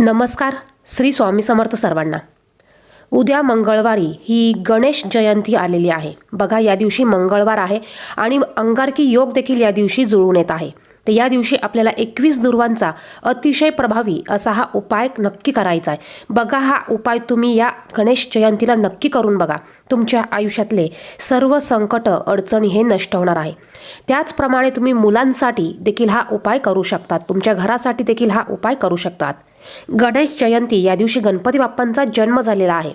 नमस्कार श्री स्वामी समर्थ सर्वांना. उद्या मंगळवारी ही गणेश जयंती आलेली आहे. बघा या दिवशी मंगळवार आहे आणि अंगारकी योग देखील या दिवशी जुळून येत आहे. तर या दिवशी आपल्याला एकवीस दुर्वांचा अतिशय प्रभावी असा हा उपाय नक्की करायचा आहे. बघा हा उपाय तुम्ही या गणेश जयंतीला नक्की करून बघा. तुमच्या आयुष्यातले सर्व संकट अडचणी हे नष्ट होणार आहे. त्याचप्रमाणे तुम्ही मुलांसाठी देखील हा उपाय करू शकतात. तुमच्या घरासाठी देखील हा उपाय करू शकतात. गणेश जयंती या दिवशी गणपती बाप्पांचा जन्म झालेला आहे.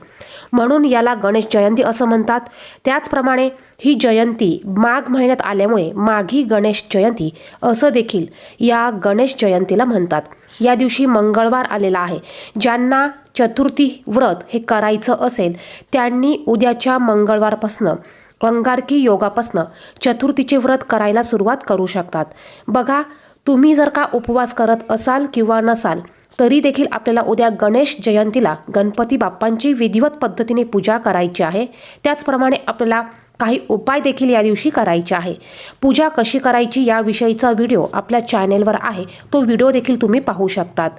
म्हणून याला गणेश जयंती असं म्हणतात. त्याचप्रमाणे ही जयंती माघ महिन्यात आल्यामुळे माघी गणेश जयंती असं देखील या गणेश जयंतीला म्हणतात. या दिवशी मंगळवार आलेला आहे. ज्यांना चतुर्थी व्रत हे करायचं असेल त्यांनी उद्याच्या मंगळवारपासनं अंगारकी योगापासनं चतुर्थीचे व्रत करायला सुरुवात करू शकतात. बघा तुम्ही जर का उपवास करत असाल किंवा नसाल तरी देखील आपल्याला उद्या गणेश जयंतीला गणपती बाप्पांची विधिवत पद्धतीने पूजा करायची आहे. त्याचप्रमाणे आपल्याला काही उपाय देखील या दिवशी करायचे आहे. पूजा कशी करायची याविषयीचा व्हिडिओ आपल्या चॅनेलवर आहे. तो व्हिडिओ देखील तुम्ही पाहू शकतात.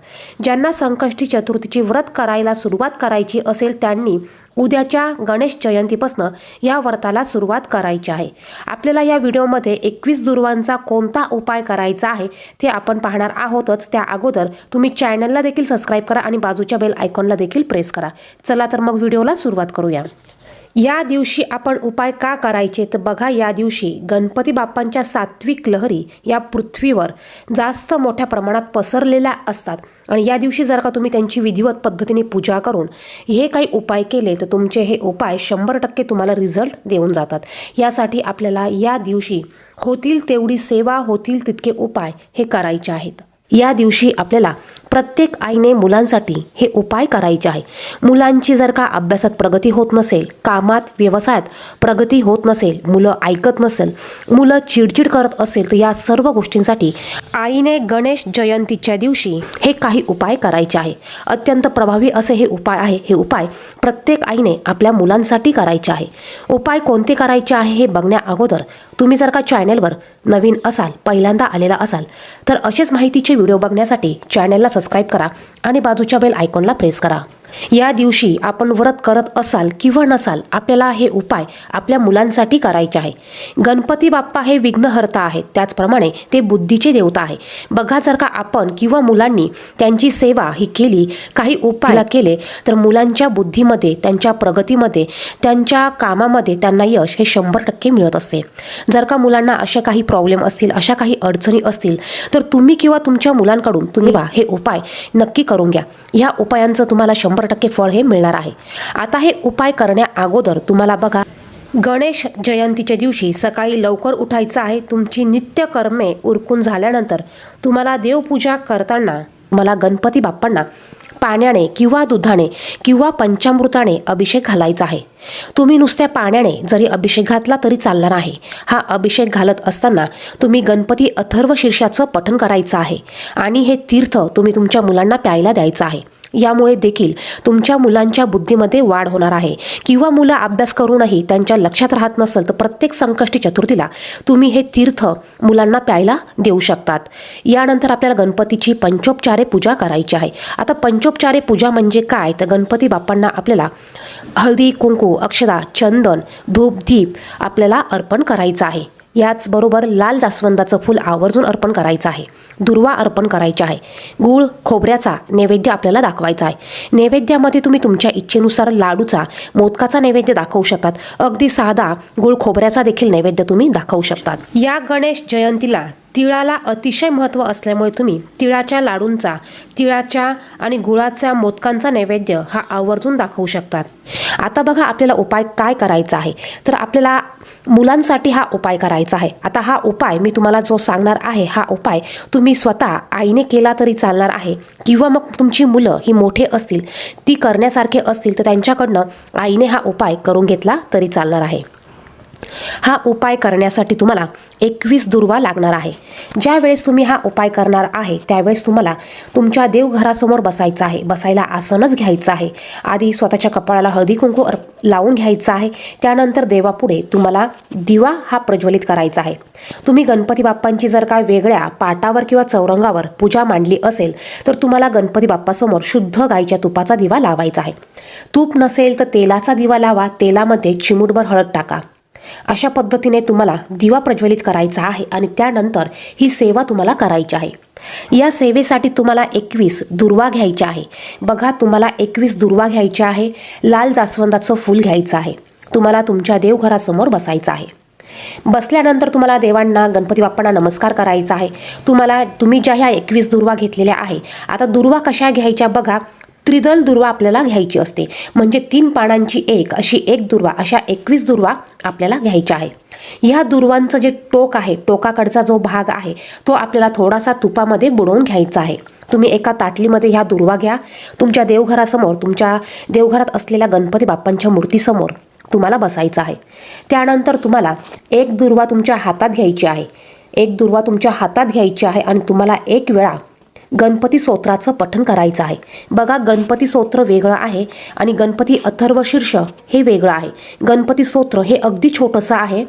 ज्यांना संकष्टी चतुर्थीची व्रत करायला सुरुवात करायची असेल त्यांनी उद्याच्या गणेश जयंतीपासनं या व्रताला सुरुवात करायची आहे. आपल्याला या व्हिडिओमध्ये एकवीस दुर्वांचा कोणता उपाय करायचा आहे ते आपण पाहणार आहोतच. त्या अगोदर तुम्ही चॅनलला देखील सबस्क्राईब करा आणि बाजूच्या बेल आयकॉनला देखील प्रेस करा. चला तर मग व्हिडिओला सुरुवात करूया. या दिवशी आपण उपाय का करायचे? तर बघा या दिवशी गणपती बाप्पांच्या सात्विक लहरी या पृथ्वीवर जास्त मोठ्या प्रमाणात पसरलेल्या असतात. आणि या दिवशी जर का तुम्ही त्यांची विधिवत पद्धतीने पूजा करून हे काही उपाय केले तर तुमचे हे उपाय शंभर टक्के तुम्हाला रिझल्ट देऊन जातात. यासाठी आपल्याला या दिवशी होतील तेवढी सेवा होतील तितके उपाय हे करायचे आहेत. या दिवशी आपल्याला प्रत्येक आईने मुलांसाठी हे उपाय करायचे आहे. मुलांची जर का अभ्यासात प्रगती होत नसेल कामात व्यवसायात प्रगती होत नसेल मुलं ऐकत नसेल मुलं चिडचिड करत असेल तर या सर्व गोष्टींसाठी आईने गणेश जयंतीच्या दिवशी हे काही उपाय करायचे आहे. अत्यंत प्रभावी असे हे उपाय आहे. हे उपाय प्रत्येक आईने आपल्या मुलांसाठी करायचे आहे. उपाय कोणते करायचे आहे हे बघण्या अगोदर तुम्ही जर का चॅनेलवर नवीन असाल पहिल्यांदा आलेला असाल तर असेच माहितीचे व्हिडिओ बघण्यासाठी चॅनेलला सबस्क्राईब करा आणि बाजूच्या बेल आयकॉनला प्रेस करा. या दिवशी आपण व्रत करत असाल किंवा नसाल आपल्याला हे उपाय आपल्या मुलांसाठी करायचे आहे. गणपती बाप्पा हे विघ्नहर्ता आहेत. त्याचप्रमाणे ते बुद्धीचे देवता आहे. बघा जर का आपण किंवा मुलांनी त्यांची सेवा ही केली काही उपाय केले तर मुलांच्या बुद्धीमध्ये त्यांच्या प्रगतीमध्ये त्यांच्या कामामध्ये त्यांना यश हे शंभर टक्के मिळत असते. जर का मुलांना अशा काही प्रॉब्लेम असतील अशा काही अडचणी असतील तर तुम्ही किंवा तुमच्या मुलांकडून तुम्ही हे. उपाय नक्की करून घ्या. ह्या उपायांचं तुम्हाला शंभर टक्के फळ हे मिळणार आहे. आता हे उपाय करण्या अगोदर तुम्हाला बघा. गणेश जयंतीच्या दिवशी सकाळी लवकर उठायचं आहे. तुमची नित्यकर्मे उरकून झाल्यानंतर तुम्हाला देवपूजा करताना मला गणपती बाप्पांना पाण्याने किंवा दुधाने किंवा पंचामृताने अभिषेक घालायचा आहे. तुम्ही नुसत्या पाण्याने जरी अभिषेक घातला तरी चालणार आहे. हा अभिषेक घालत असताना तुम्ही गणपती अथर्व शीर्षाचं पठण करायचं आहे आणि हे तीर्थ तुम्ही तुमच्या मुलांना प्यायला द्यायचं आहे. यामुळे देखील तुमच्या मुलांच्या बुद्धीमध्ये वाढ होणार आहे. किंवा मुलं अभ्यास करूनही त्यांच्या लक्षात राहत नसेल तर प्रत्येक संकष्टी चतुर्थीला तुम्ही हे तीर्थ मुलांना प्यायला देऊ शकतात. यानंतर आपल्याला गणपतीची पंचोपचारे पूजा करायची आहे. आता पंचोपचारे पूजा म्हणजे काय? तर गणपती बाप्पांना आपल्याला हळदी कुंकू अक्षदा चंदन धूपदीप आपल्याला अर्पण करायचं आहे. याचबरोबर लाल जास्वंदाचं फूल आवर्जून अर्पण करायचं आहे. दुर्वा अर्पण करायचे आहे. गूळ खोबऱ्याचा नैवेद्य आपल्याला दाखवायचा आहे. नैवेद्यामध्ये तुम्ही तुमच्या इच्छेनुसार लाडूचा मोदकाचा नैवेद्य दाखवू शकतात. अगदी साधा गुळ खोबऱ्याचा देखील नैवेद्य तुम्ही दाखवू शकतात. या गणेश जयंतीला तिळाला अतिशय महत्त्व असल्यामुळे तुम्ही तिळाच्या लाडूंचा तिळाच्या आणि गुळाच्या मोदकांचा नैवेद्य हा आवर्जून दाखवू शकतात. आता बघा आपल्याला उपाय काय करायचा आहे. तर आपल्याला मुलांसाठी हा उपाय करायचा आहे. आता हा उपाय मी तुम्हाला जो सांगणार आहे हा उपाय तुम्ही स्वतः आईने केला तरी चालणार आहे. किंवा मग तुमची मुलं ही मोठे असतील ती करण्यासारखे असतील तर त्यांच्याकडनं आईने हा उपाय करून घेतला तरी चालणार आहे. हा उपाय करण्यासाठी तुम्हाला एकवीस दुर्वा लागणार आहे. ज्यावेळेस तुम्ही हा उपाय करणार आहे त्यावेळेस तुम्हाला तुमच्या देवघरासमोर बसायचं आहे. बसायला आसनच घ्यायचं आहे. आधी स्वतःच्या कपाळाला हळदी कुंकू लावून घ्यायचं आहे. त्यानंतर देवापुढे तुम्हाला दिवा हा प्रज्वलित करायचा आहे. तुम्ही गणपती बाप्पांची जर काय वेगळ्या पाटावर किंवा चौरंगावर पूजा मांडली असेल तर तुम्हाला गणपती बाप्पासमोर शुद्ध गाईच्या तुपाचा दिवा लावायचा आहे. तूप नसेल तर तेलाचा दिवा लावा. तेलामध्ये चिमूटभर हळद टाका. अशा पद्धतीने तुम्हाला दिवा प्रज्वलित करायचा आहे आणि त्यानंतर ही सेवा तुम्हाला करायची आहे. या सेवेसाठी तुम्हाला एकवीस दुर्वा घ्यायच्या आहे. बघा तुम्हाला एकवीस दुर्वा घ्यायच्या आहे. लाल जास्वंदाचं फूल घ्यायचं आहे. तुम्हाला तुमच्या देवघरासमोर बसायचं आहे. बसल्यानंतर तुम्हाला देवांना गणपती बाप्पांना नमस्कार करायचा आहे. तुम्हाला तुम्ही ज्या ह्या एकवीस दुर्वा घेतलेल्या आहे आता दुर्वा कशा घ्यायच्या बघा. त्रिदल दुर्वा आपल्याला घ्यायची असते. म्हणजे तीन पानांची एक अशी एक दुर्वा अशा एकवीस दुर्वा आपल्याला घ्यायच्या आहे. ह्या दुर्वांचं जे टोक आहे टोकाकडचा जो भाग आहे तो आपल्याला थोडासा तुपामध्ये बुडवून घ्यायचा आहे. तुम्ही एका ताटलीमध्ये ह्या दुर्वा घ्या. तुमच्या देवघरासमोर तुमच्या देवघरात असलेल्या गणपती बाप्पांच्या मूर्तीसमोर तुम्हाला बसायचं आहे. त्यानंतर तुम्हाला एक दुर्वा तुमच्या हातात घ्यायची आहे. एक दुर्वा तुमच्या हातात घ्यायची आहे आणि तुम्हाला एक वेळा गणपती स्तोत्राचं पठण करायचं आहे. बघा गणपती स्तोत्र वेगळं आहे आणि गणपती अथर्व शीर्ष हे वेगळं आहे. गणपती स्तोत्र हे अगदी छोटंसं आहे.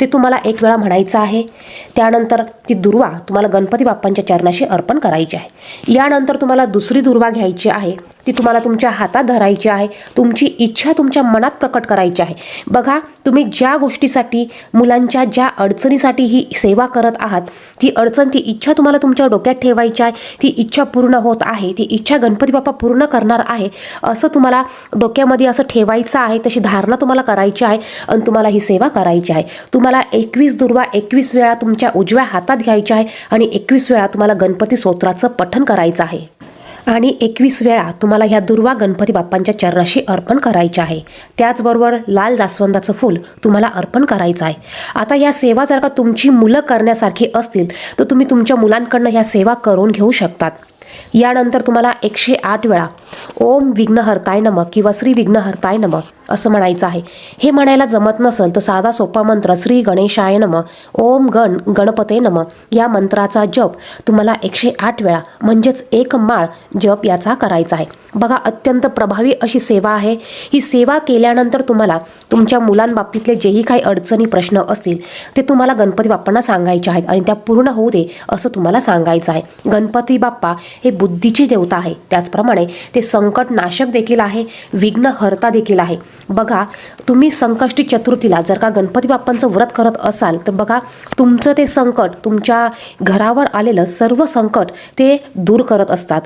ते तुम्हाला एक वेळा म्हणायचं आहे. त्यानंतर ती दुर्वा तुम्हाला गणपती बाप्पांच्या चरणाशी अर्पण करायची आहे. यानंतर तुम्हाला दुसरी दुर्वा घ्यायची आहे. ती तुम्हाला तुमच्या हातात धरायची आहे. तुमची इच्छा तुमच्या मनात प्रकट करायची आहे. बघा तुम्ही ज्या गोष्टीसाठी मुलांच्या ज्या अडचणीसाठी ही सेवा करत आहात ती अडचण ती इच्छा तुम्हाला तुमच्या डोक्यात ठेवायची आहे. ती इच्छा पूर्ण होत आहे. ती इच्छा गणपती बाप्पा पूर्ण करणार आहे. असं तुम्हाला डोक्यामध्ये असं ठेवायचं आहे तशी धारणा तुम्हाला करायची आहे आणि तुम्हाला ही सेवा करायची आहे. तुम्हाला एकवीस दुर्वा एकवीस वेळा तुमच्या उजव्या हातात घ्यायच्या आहे आणि एकवीस वेळा तुम्हाला गणपती स्तोत्राचं पठण करायचं आहे. आणि एकवीस वेळा तुम्हाला ह्या दुर्वा गणपती बाप्पांच्या चरणाशी अर्पण करायचे आहे. त्याचबरोबर लाल जास्वंदाचं फूल तुम्हाला अर्पण करायचं आहे. आता या सेवा जर का तुमची मुलं करण्यासारखी असतील तर तुम्ही तुमच्या मुलांकडनं ह्या सेवा करून घेऊ शकतात. यानंतर तुम्हाला एकशे आठ वेळा ओम विघ्नहर्ताय नम किंवा श्री विघ्नहर्ताय नम असं म्हणायचं आहे. हे म्हणायला जमत नसेल तर साधा सोपा मंत्र श्री गणेशाय नम ओम गण गणपते नम या मंत्राचा जप तुम्हाला एकशे आठ वेळा म्हणजेच एक माळ जप याचा करायचा आहे. बघा अत्यंत प्रभावी अशी सेवा आहे. ही सेवा केल्यानंतर तुम्हाला तुमच्या मुलांबाबतीतले जेही काही अडचणी प्रश्न असतील ते तुम्हाला गणपती बाप्पांना सांगायचे आहेत आणि त्या पूर्ण होऊ दे असं तुम्हाला सांगायचं आहे. गणपती बाप्पा हे बुद्धीची देवता आहे. त्याचप्रमाणे ते संकट नाशक देखील आहे विघ्नहर्ता देखील आहे. बघा तुम्ही संकष्टी चतुर्थीला जर का गणपती बाप्पांचं व्रत करत असाल तर बघा तुमचं ते संकट तुमच्या घरावर आलेलं सर्व संकट ते दूर करत असतात.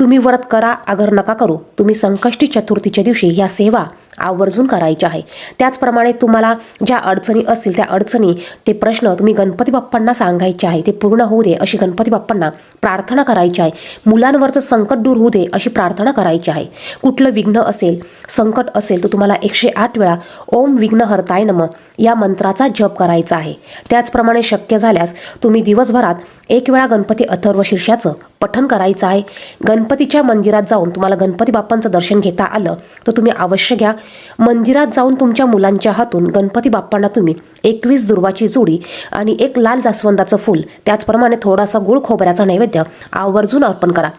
तुम्ही व्रत करा अगर नका करू. तुम्ही संकष्टी चतुर्थीच्या दिवशी ह्या सेवा आवर्जून करायचे आहे. त्याचप्रमाणे तुम्हाला ज्या अडचणी असतील त्या अडचणी ते प्रश्न तुम्ही गणपती बाप्पांना सांगायचे आहे ते पूर्ण होऊ दे अशी गणपती बाप्पांना प्रार्थना करायची आहे. मुलांवरचं संकट दूर होऊ दे अशी प्रार्थना करायची आहे. कुठलं विघ्न असेल संकट असेल तर तुम्हाला एकशे आठ वेळा ओम विघ्न हरताय नम या मंत्राचा जप करायचा आहे. त्याचप्रमाणे शक्य झाल्यास तुम्ही दिवसभरात एक वेळा गणपती अथर्व शीर्षाचं पठण करायचं आहे. गणपतीच्या मंदिरात जाऊन तुम्हाला गणपती बाप्पांचं दर्शन घेता आलं तर तुम्ही अवश्य घ्या. मंदिरात जाऊन तुमच्या मुलांच्या हातून गणपती बाप्पांना तुम्ही एकवीस दुर्वाची जोडी आणि एक लाल जास्वंदाचं फूल त्याचप्रमाणे थोडासा गुळ खोबऱ्याचा नैवेद्य आवर्जून अर्पण करा.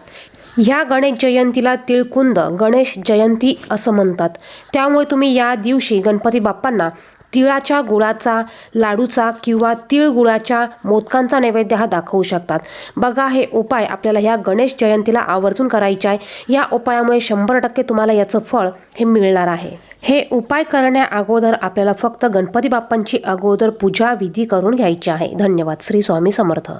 ह्या गणेश जयंतीला तिळकुंद गणेश जयंती असं म्हणतात. त्यामुळे तुम्ही या दिवशी गणपती बाप्पांना तिळाच्या गुळाचा लाडूचा किंवा तिळ गुळाच्या मोदकांचा नैवेद्य हा दाखवू शकतात. बघा हे उपाय आपल्याला ह्या गणेश जयंतीला आवर्जून करायचे आहे. या उपायामुळे शंभर टक्के तुम्हाला याचं फळ हे मिळणार आहे. हे उपाय करण्या अगोदर आपल्याला फक्त गणपती बाप्पांची अगोदर पूजा विधी करून घ्यायची आहे. धन्यवाद. श्री स्वामी समर्थ.